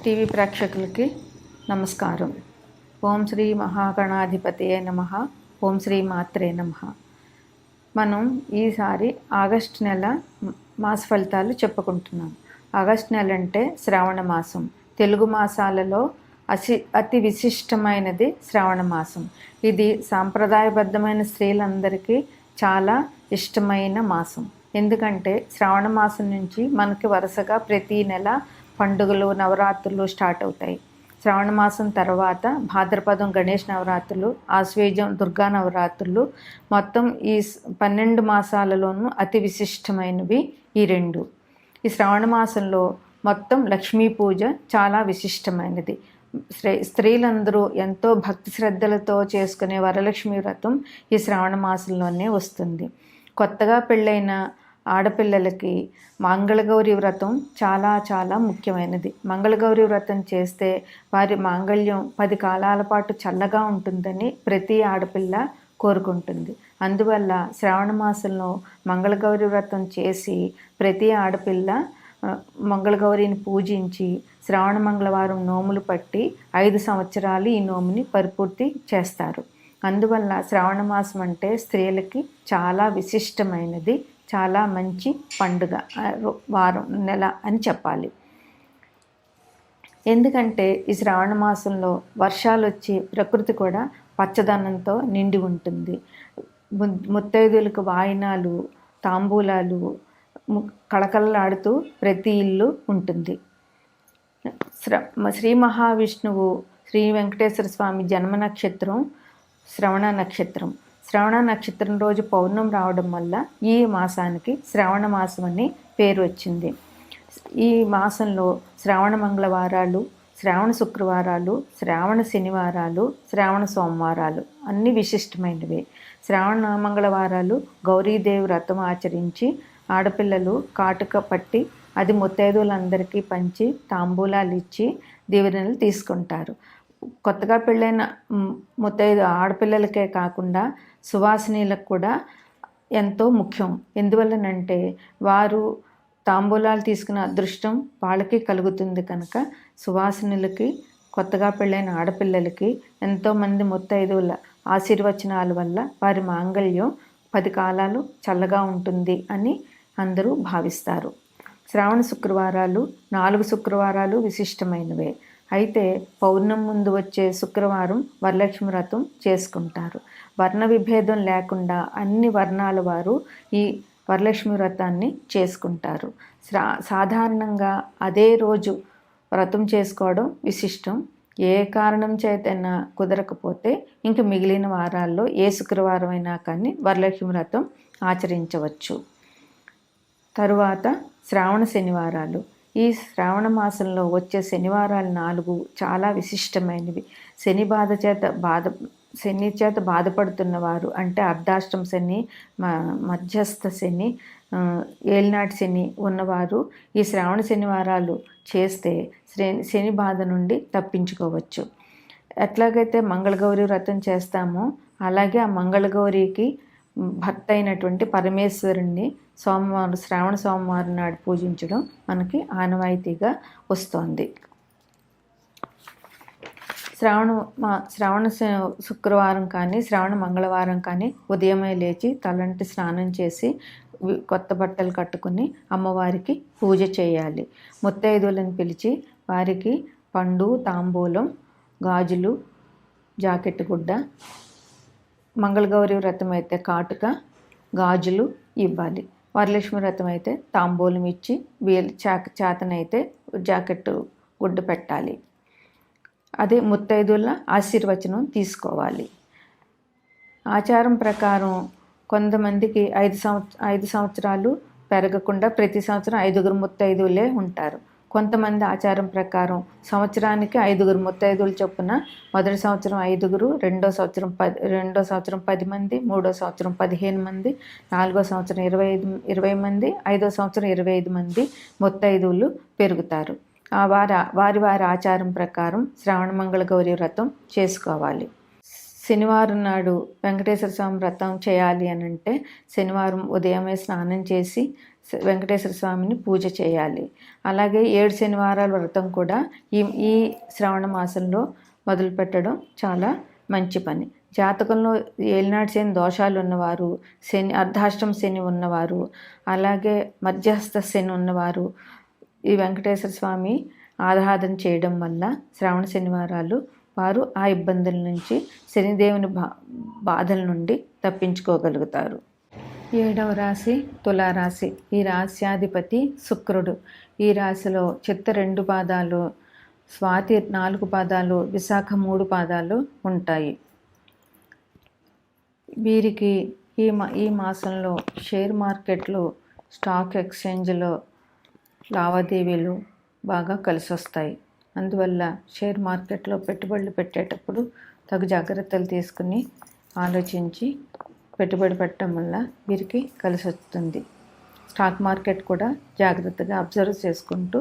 TV ప్రేక్షకులకి నమస్కారం. ఓం శ్రీ మహాగణాధిపతియే నమ. ఓం శ్రీ మాత్రే నమ. మనం ఈసారి ఆగస్ట్ నెల మాస ఫలితాలు చెప్పుకుంటున్నాం. ఆగస్ట్ నెల అంటే శ్రావణ మాసం. తెలుగు మాసాలలో అసి అతి విశిష్టమైనది శ్రావణ మాసం. ఇది సాంప్రదాయబద్ధమైన స్త్రీలందరికీ చాలా ఇష్టమైన మాసం. ఎందుకంటే శ్రావణ మాసం నుంచి మనకి వరుసగా ప్రతి నెల పండుగలు నవరాత్రులు స్టార్ట్ అవుతాయి. శ్రావణ మాసం తర్వాత భాద్రపదం గణేష్ నవరాత్రులు ఆశ్వేజం దుర్గా నవరాత్రులు మొత్తం ఈ పన్నెండు మాసాలలోనూ అతి విశిష్టమైనవి ఈ రెండు. ఈ శ్రావణ మాసంలో మొత్తం లక్ష్మీ పూజ చాలా విశిష్టమైనది. స్త్రీ స్త్రీలందరూ ఎంతో భక్తి శ్రద్ధలతో చేసుకునే వరలక్ష్మి వ్రతం ఈ శ్రావణ మాసంలోనే వస్తుంది. కొత్తగా పెళ్ళైన ఆడపిల్లలకి మంగళగౌరి వ్రతం చాలా చాలా ముఖ్యమైనది. మంగళగౌరి వ్రతం చేస్తే వారి మాంగళ్యం పది కాలాల పాటు చల్లగా ఉంటుందని ప్రతి ఆడపిల్ల కోరుకుంటుంది. అందువల్ల శ్రావణ మాసంలో మంగళగౌరి వ్రతం చేసి ప్రతి ఆడపిల్ల మంగళగౌరిని పూజించి శ్రావణ మంగళవారం నోములు పట్టి ఐదు సంవత్సరాలు ఈ నోముని పరిపూర్తి చేస్తారు. అందువల్ల శ్రావణ మాసం అంటే స్త్రీలకి చాలా విశిష్టమైనది. చాలా మంచి పండుగ వారం నెల అని చెప్పాలి. ఎందుకంటే ఈ శ్రావణ మాసంలో వర్షాలు వచ్చి ప్రకృతి కూడా పచ్చదనంతో నిండి ఉంటుంది. ము- ముత్తైదులకు వాయినాలు తాంబూలాలు కళకళలాడుతూ ప్రతి ఇల్లు ఉంటుంది. శ్ర- శ్రీ మహావిష్ణువు శ్రీ వెంకటేశ్వర స్వామి జన్మ నక్షత్రం శ్రవణ నక్షత్రం. శ్రవణ నక్షత్రం రోజు పౌర్ణం రావడం వల్ల ఈ మాసానికి శ్రావణ మాసం అని పేరు వచ్చింది. ఈ మాసంలో శ్రావణ మంగళవారాలు శ్రావణ శుక్రవారాలు శ్రావణ శనివారాలు శ్రావణ సోమవారాలు అన్ని విశిష్టమైనవి. శ్రావణ మంగళవారాలు గౌరీదేవి వ్రతం ఆచరించి ఆడపిల్లలు కాటుక పట్టి అది ముత్తైదులందరికీ పంచి తాంబూలాలు ఇచ్చి దీవెనలు తీసుకుంటారు. కొత్తగా పెళ్ళైన ముత్తైదు ఆడపిల్లలకే కాకుండా సువాసినీలకు కూడా ఎంతో ముఖ్యం. ఎందువల్లనంటే వారు తాంబూలాలు తీసుకున్న అదృష్టం వాళ్ళకి కలుగుతుంది కనుక సువాసినులకి కొత్తగా పెళ్ళైన ఆడపిల్లలకి ఎంతోమంది ముత్తైదువుల ఆశీర్వచనాల వల్ల వారి మాంగళ్యం పది కాలాలు చల్లగా ఉంటుంది అని అందరూ భావిస్తారు. శ్రావణ శుక్రవారాలు నాలుగు శుక్రవారాలు విశిష్టమైనవే. అయితే పౌర్ణం ముందు వచ్చే శుక్రవారం వరలక్ష్మి వ్రతం చేసుకుంటారు. వర్ణ విభేదం లేకుండా అన్ని వర్ణాల వారు ఈ వరలక్ష్మి వ్రతాన్ని చేసుకుంటారు. సాధారణంగా అదే రోజు వ్రతం చేసుకోవడం విశిష్టం. ఏ కారణం చేతైనా కుదరకపోతే ఇంక మిగిలిన వారాల్లో ఏ శుక్రవారం అయినా కానీ వరలక్ష్మి వ్రతం ఆచరించవచ్చు. తరువాత శ్రావణ శనివారాలు. ఈ శ్రావణ మాసంలో వచ్చే శనివారాలు నాలుగు చాలా విశిష్టమైనవి. శని బాధ చేత బాధ శని చేత బాధపడుతున్న వారు అంటే అర్ధాష్టం శని మ- మధ్యస్థ శని ఏలినాటి శని ఉన్నవారు ఈ శ్రావణ శనివారాలు చేస్తే శని శని బాధ నుండి తప్పించుకోవచ్చు. ఎట్లాగైతే మంగళగౌరి వ్రతం చేస్తామో అలాగే ఆ మంగళగౌరికి భర్త అయినటువంటి పరమేశ్వరుణ్ణి సోమవారం శ్రావణ సోమవారం నాడు పూజించడం మనకి ఆనవాయితీగా వస్తోంది. శ్రావణ మా శ్రావణ శ- శుక్రవారం కానీ శ్రావణ మంగళవారం కానీ ఉదయమే లేచి తలంటి స్నానం చేసి కొత్త బట్టలు కట్టుకుని అమ్మవారికి పూజ చేయాలి. ముత్తైదువులను పిలిచి వారికి పండు తాంబూలం గాజులు జాకెట్ గుడ్డ మంగళగౌరి వ్రతం అయితే కాటుక గాజులు ఇవ్వాలి. వరలక్ష్మి వ్రతం అయితే తాంబూలం ఇచ్చి వీలు చాక చేతనైతే జాకెట్ గుడ్డు పెట్టాలి. అదే ముత్తైదుల ఆశీర్వచనం తీసుకోవాలి. ఆచారం ప్రకారం కొంతమందికి ఐదు సంవత్స ఐదు సంవత్సరాలు పెరగకుండా ప్రతి సంవత్సరం ఐదుగురు ముత్తైదువులే ఉంటారు. కొంతమంది ఆచారం ప్రకారం సంవత్సరానికి ఐదుగురు ముత్తైదువులు చొప్పున మొదటి సంవత్సరం ఐదుగురు రెండో సంవత్సరం పది రెండో సంవత్సరం పది మంది మూడో సంవత్సరం పదిహేను మంది నాలుగో సంవత్సరం ఇరవై ఐదు ఇరవై మంది ఐదో సంవత్సరం ఇరవై ఐదు మంది ముత్తైదువులు పెరుగుతారు. ఆ వారి వారి వారి ఆచారం ప్రకారం శ్రావణ మంగళ గౌరి వ్రతం చేసుకోవాలి. శనివారం నాడు వెంకటేశ్వర స్వామి వ్రతం చేయాలి అని అంటే శనివారం ఉదయమే స్నానం చేసి వెంకటేశ్వర స్వామిని పూజ చేయాలి. అలాగే ఏడు శనివారాల వ్రతం కూడా ఈ ఈ శ్రావణ మాసంలో మొదలు పెట్టడం చాలా మంచి పని. జాతకంలో ఏలినాటి శని దోషాలు ఉన్నవారు శని అర్ధాష్టం శని ఉన్నవారు అలాగే మధ్యస్థ శని ఉన్నవారు ఈ వెంకటేశ్వర స్వామి ఆరాధన చేయడం వల్ల శ్రావణ శనివారాలు వారు ఆ ఇబ్బందుల నుంచి శనిదేవుని బా బాధల నుండి తప్పించుకోగలుగుతారు. ఏడవ రాశి తులారాశి. ఈ రాశ్యాధిపతి శుక్రుడు. ఈ రాశిలో చిత్త రెండు పాదాలు స్వాతి నాలుగు పాదాలు విశాఖ మూడు పాదాలు ఉంటాయి. వీరికి ఈ మా ఈ మాసంలో షేర్ మార్కెట్లు స్టాక్ ఎక్స్చేంజ్లో లావాదేవీలు బాగా కలిసి వస్తాయి అందువల్ల షేర్ మార్కెట్లో పెట్టుబడులు పెట్టేటప్పుడు తగు జాగ్రత్తలు తీసుకుని ఆలోచించి పెట్టుబడి పెట్టడం వల్ల వీరికి కలిసి వస్తుంది. స్టాక్ మార్కెట్ కూడా జాగ్రత్తగా అబ్జర్వ్ చేసుకుంటూ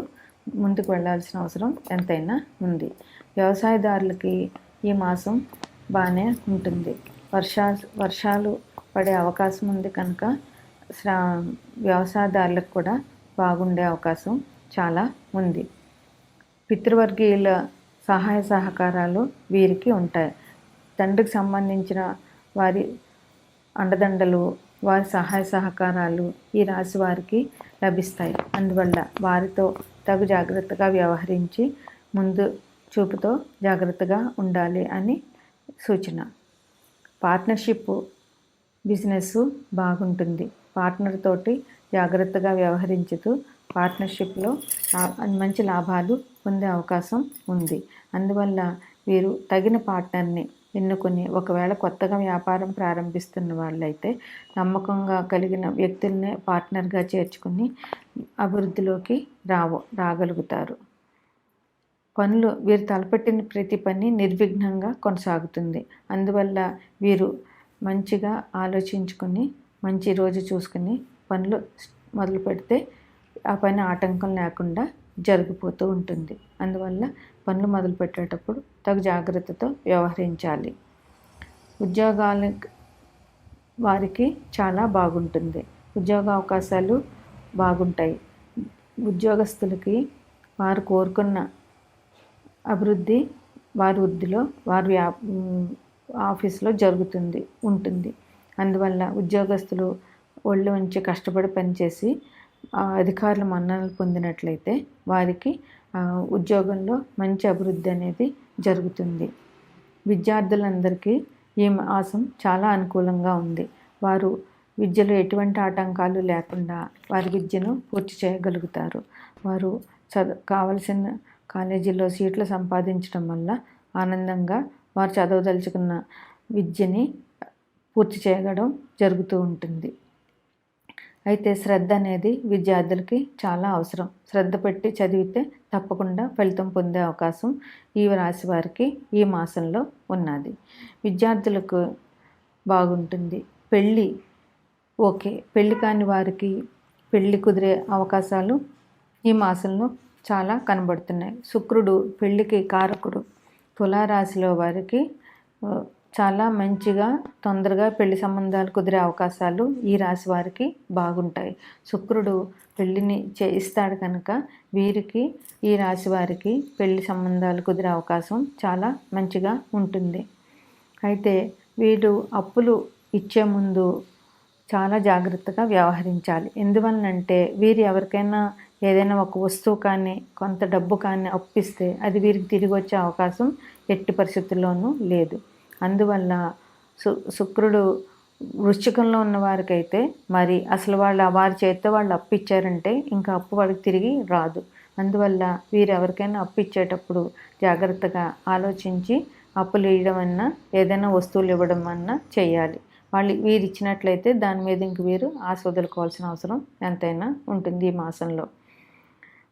ముందుకు వెళ్ళాల్సిన అవసరం ఎంతైనా ఉంది. వ్యవసాయదారులకి ఈ మాసం బాగానే ఉంటుంది. వర్షా వర్షాలు పడే అవకాశం ఉంది కనుక శ్రా వ్యవసాయదారులకు కూడా బాగుండే అవకాశం చాలా ఉంది. పితృవర్గీయుల సహాయ సహకారాలు వీరికి ఉంటాయి. తండ్రికి సంబంధించిన వారి అండదండలు వారి సహాయ సహకారాలు ఈ రాశి వారికి లభిస్తాయి. అందువల్ల వారితో తగు జాగ్రత్తగా వ్యవహరించి ముందు చూపుతో జాగ్రత్తగా ఉండాలి అని సూచన. పార్ట్నర్షిప్ బిజినెస్ బాగుంటుంది. పార్ట్నర్ తోటి జాగ్రత్తగా వ్యవహరించుతూ పార్ట్నర్షిప్లో మంచి లాభాలు పొందే అవకాశం ఉంది. అందువల్ల వీరు తగిన పార్ట్నర్ని ఎన్నుకొని ఒకవేళ కొత్తగా వ్యాపారం ప్రారంభిస్తున్న వాళ్ళైతే నమ్మకంగా కలిగిన వ్యక్తులనే పార్ట్నర్గా చేర్చుకుని అభివృద్ధిలోకి రావు రాగలుగుతారు. పనులు వీరు తలపెట్టిన ప్రతి పని నిర్విఘ్నంగా కొనసాగుతుంది. అందువల్ల వీరు మంచిగా ఆలోచించుకొని మంచి రోజు చూసుకుని పనులు మొదలు పెడితే ఆ పని ఆటంకం లేకుండా జరిగిపోతూ ఉంటుంది. అందువల్ల పనులు మొదలు పెట్టేటప్పుడు తగు జాగ్రత్తతో వ్యవహరించాలి. ఉద్యోగాల వారికి చాలా బాగుంటుంది. ఉద్యోగ అవకాశాలు బాగుంటాయి. ఉద్యోగస్తులకి వారు కోరుకున్న అభివృద్ధి వారి వృద్ధిలో వారి వ్యా ఆఫీస్లో జరుగుతుంది ఉంటుంది. అందువల్ల ఉద్యోగస్తులు ఒళ్ళు ఉంచి కష్టపడి పనిచేసి అధికారుల మన్ననలు పొందినట్లయితే వారికి ఉద్యోగంలో మంచి అభివృద్ధి అనేది జరుగుతుంది. విద్యార్థులందరికీ ఈ మాసం చాలా అనుకూలంగా ఉంది. వారు విద్యలో ఎటువంటి ఆటంకాలు లేకుండా వారి విద్యను పూర్తి చేయగలుగుతారు. వారు చదు కావలసిన కాలేజీలో సీట్లు సంపాదించడం వల్ల ఆనందంగా వారు చదవదలుచుకున్న విద్యని పూర్తి చేయడం జరుగుతూ ఉంటుంది. అయితే శ్రద్ధ అనేది విద్యార్థులకి చాలా అవసరం. శ్రద్ధ పెట్టి చదివితే తప్పకుండా ఫలితం పొందే అవకాశం ఈ రాశి వారికి ఈ మాసంలో ఉన్నది. విద్యార్థులకు బాగుంటుంది. పెళ్ళి ఓకే. పెళ్ళి కాని వారికి పెళ్ళి కుదిరే అవకాశాలు ఈ మాసంలో చాలా కనబడుతున్నాయి. శుక్రుడు పెళ్ళికి కారకుడు. తులారాశిలో వారికి చాలా మంచిగా తొందరగా పెళ్ళి సంబంధాలు కుదిరే అవకాశాలు ఈ రాశి వారికి బాగుంటాయి. శుక్రుడు పెళ్ళిని చేయిస్తాడు కనుక వీరికి ఈ రాశి వారికి పెళ్ళి సంబంధాలు కుదిరే అవకాశం చాలా మంచిగా ఉంటుంది. అయితే వీడు అప్పులు ఇచ్చే ముందు చాలా జాగ్రత్తగా వ్యవహరించాలి. ఎందువలనంటే వీరు ఎవరికైనా ఏదైనా ఒక వస్తువు కానీ కొంత డబ్బు కానీ అప్పిస్తే అది వీరికి తిరిగి వచ్చే అవకాశం ఎట్టి పరిస్థితుల్లోనూ లేదు. అందువల్ల సు శుక్రుడు వృశ్చికంలో ఉన్న వారికైతే మరి అసలు వాళ్ళు వారి చేతితో వాళ్ళు అప్పు ఇచ్చారంటే ఇంకా అప్పు వాళ్ళకి తిరిగి రాదు. అందువల్ల వీరు ఎవరికైనా అప్పు ఇచ్చేటప్పుడు జాగ్రత్తగా ఆలోచించి అప్పులు ఇవ్వడం అన్నా ఏదైనా వస్తువులు ఇవ్వడం అన్నా చేయాలి వాళ్ళు వీరు ఇచ్చినట్లయితే దాని మీద ఇంక వీరు ఆశ వదులుకోవాల్సిన అవసరం ఎంతైనా ఉంటుంది ఈ మాసంలో.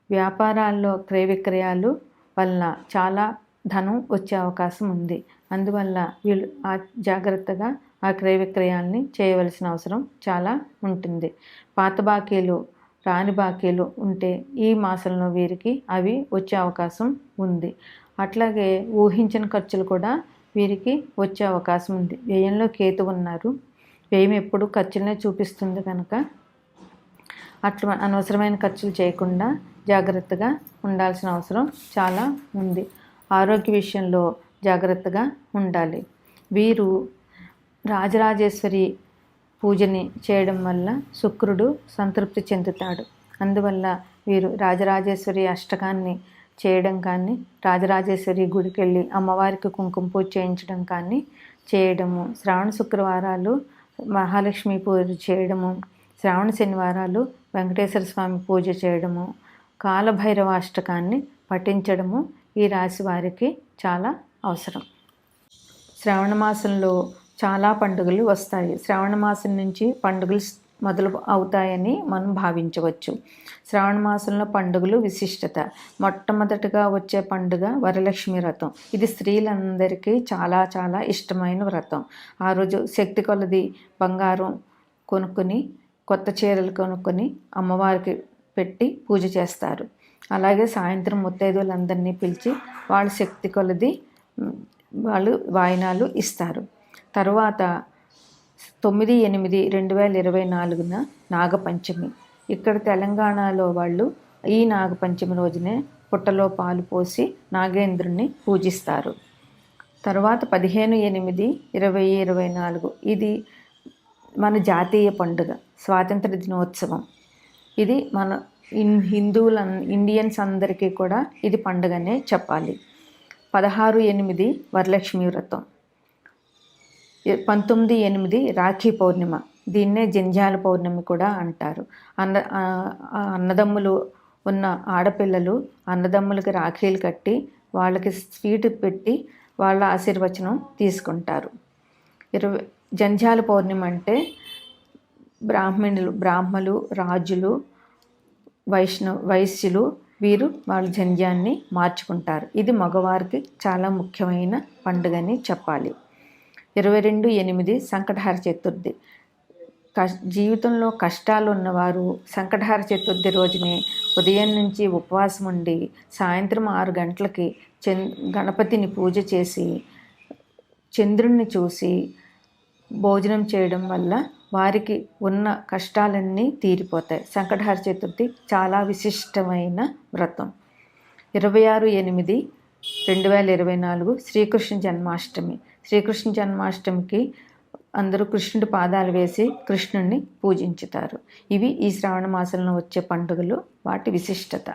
వ్యాపారాల్లో క్రయ విక్రయాలు వలన చాలా ధనం వచ్చే అవకాశం ఉంది. అందువల్ల వీళ్ళు ఆ జాగ్రత్తగా ఆ క్రయ విక్రయాల్ని చేయవలసిన అవసరం చాలా ఉంటుంది. పాత బాకీలు రాని బాకీలు ఉంటే ఈ మాసంలో వీరికి అవి వచ్చే అవకాశం ఉంది. అట్లాగే ఊహించిన ఖర్చులు కూడా వీరికి వచ్చే అవకాశం ఉంది. వ్యయంలో కేతు ఉన్నారు. వ్యయం ఎప్పుడు ఖర్చులనే చూపిస్తుంది కనుక అట్లా అనవసరమైన ఖర్చులు చేయకుండా జాగ్రత్తగా ఉండాల్సిన అవసరం చాలా ఉంది. ఆరోగ్య విషయంలో జాగ్రత్తగా ఉండాలి. వీరు రాజరాజేశ్వరి పూజని చేయడం వల్ల శుక్రుడు సంతృప్తి చెందుతాడు. అందువల్ల వీరు రాజరాజేశ్వరి అష్టకాన్ని చేయడం కానీ రాజరాజేశ్వరి గుడికి వెళ్ళి అమ్మవారికి కుంకుమ పూజ చేయించడం కానీ చేయడము శ్రావణ శుక్రవారాలు మహాలక్ష్మి పూజ చేయడము శ్రావణ శనివారాలు వెంకటేశ్వర స్వామి పూజ చేయడము కాలభైరవ అష్టకాన్ని పఠించడము ఈ రాశి వారికి చాలా అవసరం. శ్రావణ మాసంలో చాలా పండుగలు వస్తాయి. శ్రావణ మాసం నుంచి పండుగలు మొదలు అవుతాయని మనం భావించవచ్చు. శ్రావణ మాసంలో పండుగలు విశిష్టత. మొట్టమొదటిగా వచ్చే పండుగ వరలక్ష్మి వ్రతం. ఇది స్త్రీలందరికీ చాలా చాలా ఇష్టమైన వ్రతం. ఆ రోజు శక్తి కొలది బంగారం కొనుక్కొని కొత్త చీరలు కొనుక్కొని అమ్మవారికి పెట్టి పూజ చేస్తారు. అలాగే సాయంత్రం ముత్తైదువులందరినీ పిలిచి వాళ్ళ శక్తి కొలది వాళ్ళు వాయినాలు ఇస్తారు. తర్వాత తొమ్మిది ఎనిమిది రెండు వేల ఇరవై నాలుగున నాగపంచమి. ఇక్కడ తెలంగాణలో వాళ్ళు ఈ నాగపంచమి రోజునే పుట్టలో పాలు పోసి నాగేంద్రుణ్ణి పూజిస్తారు. తర్వాత పదిహేను ఎనిమిది ఇరవై ఇరవై నాలుగు. ఇది మన జాతీయ పండుగ స్వాతంత్ర దినోత్సవం. ఇది మన ఇన్ హిందువుల ఇండియన్స్ అందరికీ కూడా ఇది పండుగనే చెప్పాలి. పదహారు ఎనిమిది వరలక్ష్మి వ్రతం. పంతొమ్మిది ఎనిమిది రాఖీ పౌర్ణిమ. దీన్నే జంజాల పౌర్ణమి కూడా అంటారు. అన్న అన్నదమ్ములు ఉన్న ఆడపిల్లలు అన్నదమ్ములకి రాఖీలు కట్టి వాళ్ళకి స్వీట్ పెట్టి వాళ్ళ ఆశీర్వచనం తీసుకుంటారు. ఇరవై జంజాల పౌర్ణిమ అంటే బ్రాహ్మణులు బ్రాహ్మలు రాజులు వైష్ణవ వైశ్యులు వీరు వాళ్ళ జంధ్యాన్ని మార్చుకుంటారు. ఇది మగవారికి చాలా ముఖ్యమైన పండుగని చెప్పాలి. ఇరవై రెండు ఎనిమిది సంకటహార చతుర్థి. కష్ జీవితంలో కష్టాలు ఉన్నవారు సంకటహార చతుర్థి రోజునే ఉదయం నుంచి ఉపవాసం ఉండి సాయంత్రం ఆరు గంటలకి చంద్ గణపతిని పూజ చేసి చంద్రుణ్ణి చూసి భోజనం చేయడం వల్ల వారికి ఉన్న కష్టాలన్నీ తీరిపోతాయి. సంకటహార చతుర్థి చాలా విశిష్టమైన వ్రతం. ఇరవై ఆరు ఎనిమిది రెండు వేల ఇరవై నాలుగు శ్రీకృష్ణ జన్మాష్టమి. శ్రీకృష్ణ జన్మాష్టమికి అందరూ కృష్ణుడి పాదాలు వేసి కృష్ణుడిని పూజించుతారు. ఇవి ఈ శ్రావణ మాసంలో వచ్చే పండుగలు వాటి విశిష్టత.